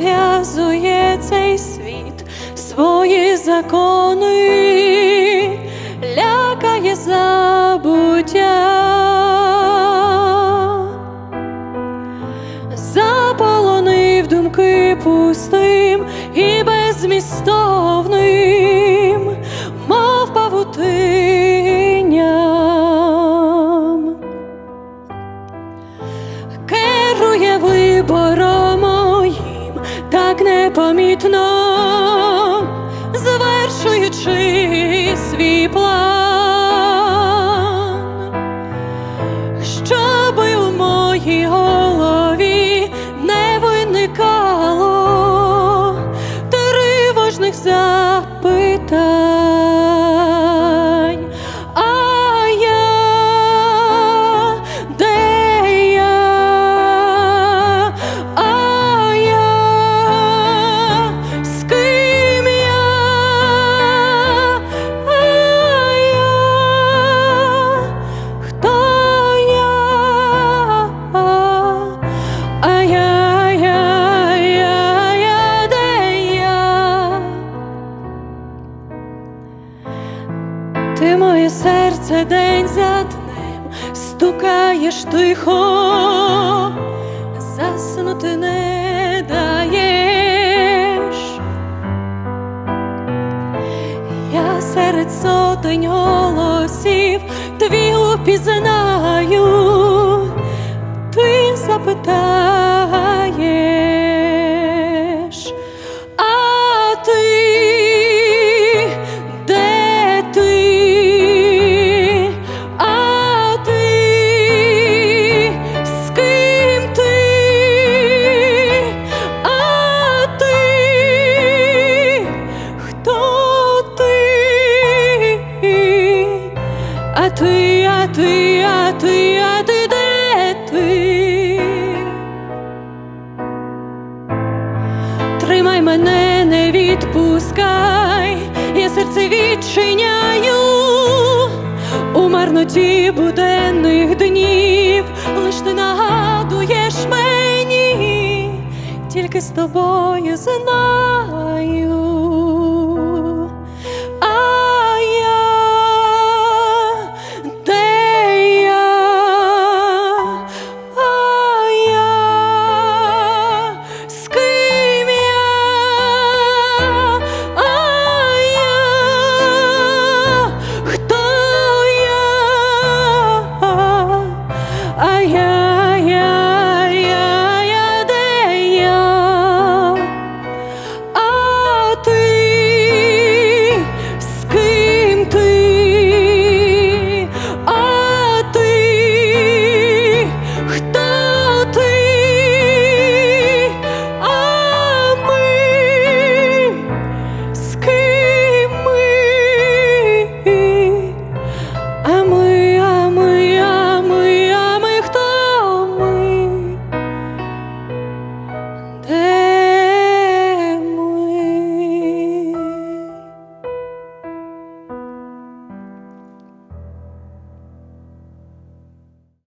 нав'язує цей світ свої закони, лякає забуття. Заполонив думки пустим і безмістовним, мов павутинням. Керує моїм так непомітно, Ти моє серце день за днем стукаєш тихо, заснути не даєш. Я серед сотень голосів твій упізнаю, ти запитаєш, ти, а ти, а ти, а ти де ти? Тримай мене, не відпускай, я серце відчиняю у марноті буденних днів, лиш ти нагадуєш мені, тільки з тобою знаю.